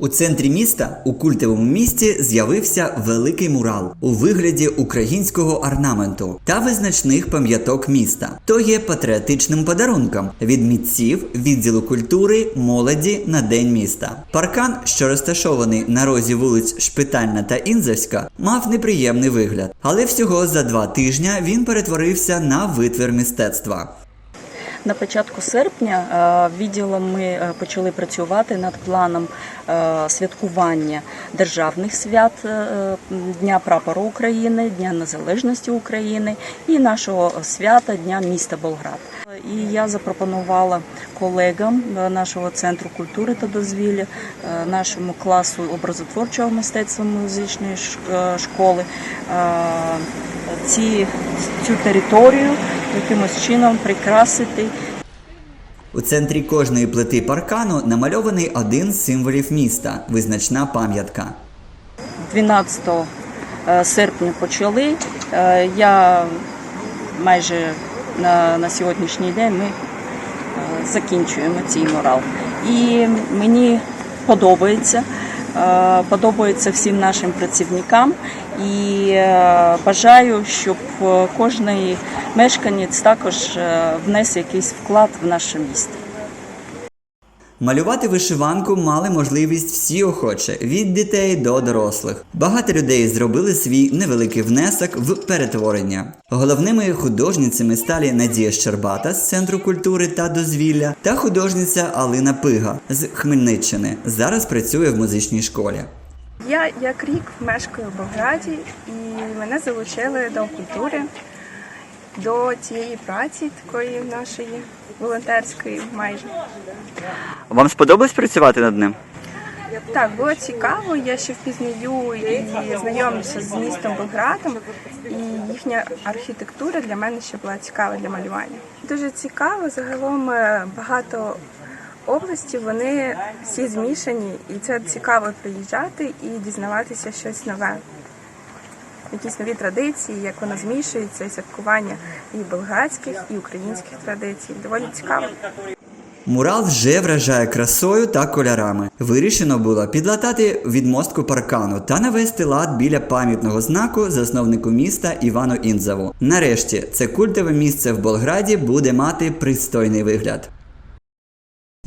У центрі міста у культовому місті з'явився великий мурал у вигляді українського орнаменту та визначних пам'яток міста. То є патріотичним подарунком від митців відділу культури молоді на день міста. Паркан, що розташований на розі вулиць Шпитальна та Інзовська, мав неприємний вигляд, але всього за два тижні він перетворився на витвір мистецтва. На початку серпня е, відділом ми е, почали працювати над планом е, святкування державних свят Дня прапору України, Дня Незалежності України і нашого свята Дня міста Болград. І я запропонувала колегам нашого центру культури та дозвілля, нашому класу образотворчого мистецтва музичної школи ці, цю територію якимось чином прикрасити У центрі кожної плити паркану намальований один з символів міста визначна пам'ятка. 12 е, серпня почали. Е, Я майже на, на сьогоднішній день ми е, закінчуємо цей мурал. І мені подобається. Подобається всім нашим працівникам і бажаю, щоб е, кожний мешканець також е, внес якийсь вклад в наше місто. Малювати вишиванку мали можливість всі охоче від дітей до дорослих. Багато людей зробили свій невеликий внесок в перетворення. Головними художницями стали Надія Щербата з центру культури та дозвілля та художниця Алина Пига з Хмельниччини. Зараз працює в музичній школі. Я як рік мешкаю в Болграді і мене залучили до культури, до цієї праці такої нашої волонтерської майже. Вам сподобалось працювати над ним? Так, було цікаво. Я ще впізнаю і знайомлюся з містом Болградом, і їхня архітектура для мене ще була цікава для малювання. Дуже цікаво. Загалом е, багато областів вони всі змішані, і це цікаво приїжджати і дізнаватися щось нове. Якісь нові традиції, як воно змішується, і святкування і болградських, і українських традицій. Доволі цікаво. Мурал вже вражає красою та кольорами. Вирішено було підлатати відмостку паркану та навести лад біля пам'ятного знаку засновнику міста Івану Інзаву. Нарешті це культове місце в Болграді буде мати пристойний вигляд.